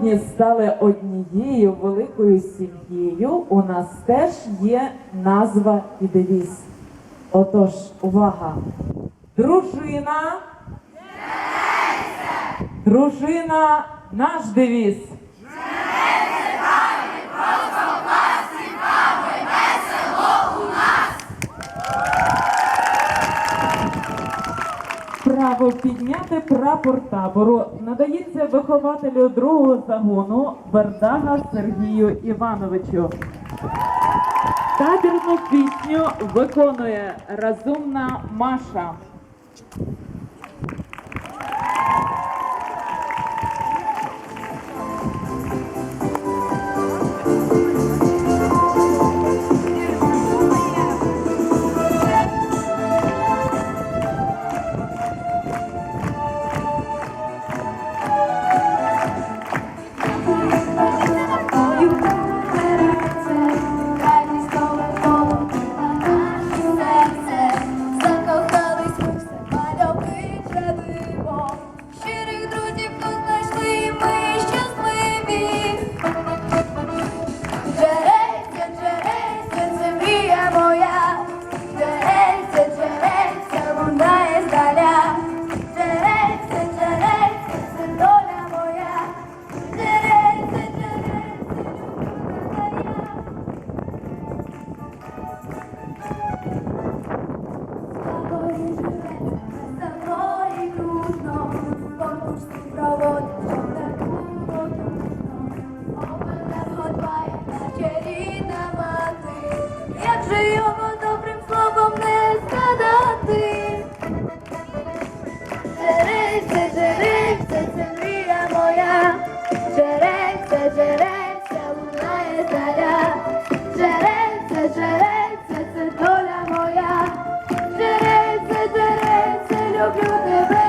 сьогодні стали однією великою сім'єю, у нас теж є назва і девіз. Отож, увага! Дружина. Дружина наш девіз. Право підняти прапор табору надається вихователю другого загону Бердага Сергію Івановичу. Табірну пісню виконує розумна Маша. Джерельця, you, you, it.